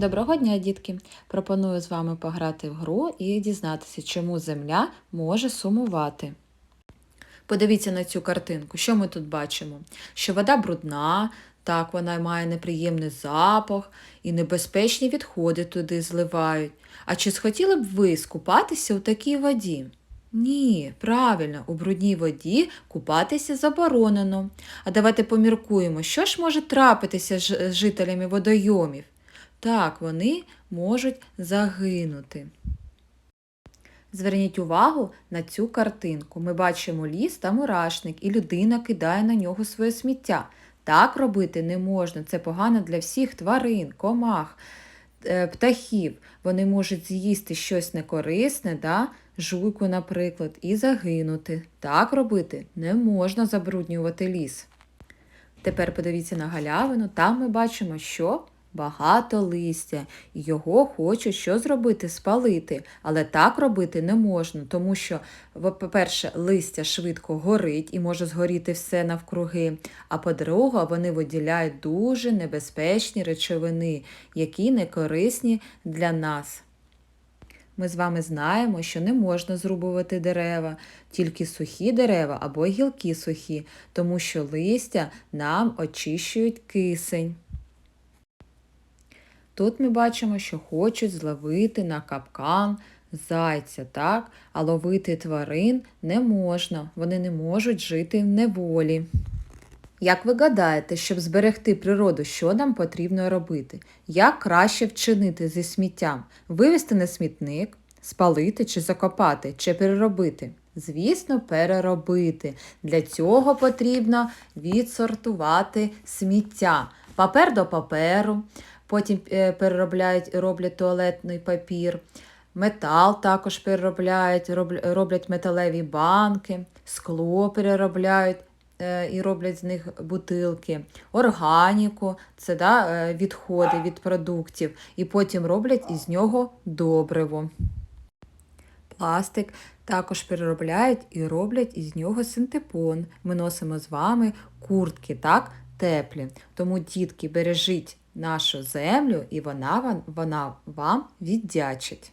Доброго дня, дітки! Пропоную з вами пограти в гру і дізнатися, чому земля може сумувати. Подивіться на цю картинку. Що ми тут бачимо? Що вода брудна, так, вона має неприємний запах і небезпечні відходи туди зливають. А чи схотіли б ви скупатися у такій воді? Ні, правильно, у брудній воді купатися заборонено. А давайте поміркуємо, що ж може трапитися з жителями водойомів? Так, вони можуть загинути. Зверніть увагу на цю картинку. Ми бачимо ліс та мурашник, і людина кидає на нього своє сміття. Так робити не можна. Це погано для всіх тварин, комах, е, птахів. Вони можуть з'їсти щось некорисне, да? жуйку, наприклад, і загинути. Так робити не можна забруднювати ліс. Тепер подивіться на галявину, там ми бачимо, що багато листя, і його хочуть що зробити? Спалити. Але так робити не можна, тому що, по-перше, листя швидко горить і може згоріти все навкруги. А по-друге, вони виділяють дуже небезпечні речовини, які не корисні для нас. Ми з вами знаємо, що не можна зрубувати дерева, тільки сухі дерева або гілки сухі, тому що листя нам очищують кисень. Тут ми бачимо, що хочуть зловити на капкан зайця, так? А ловити тварин не можна, вони не можуть жити в неволі. Як ви гадаєте, щоб зберегти природу, що нам потрібно робити? Як краще вчинити зі сміттям? Вивезти на смітник, спалити чи закопати, чи переробити? Звісно, переробити. Для цього потрібно відсортувати сміття. Папер до паперу, потім е, переробляють, роблять туалетний папір. Метал також переробляють, роблять металеві банки, скло переробляють е, і роблять з них бутилки, органіку, це да, е, відходи від продуктів, і потім роблять із нього добриво. Пластик також переробляють і роблять із нього синтепон. Ми носимо з вами куртки, так, теплі. Тому, дітки, бережіть нашу землю, і вона, вона вам віддячить.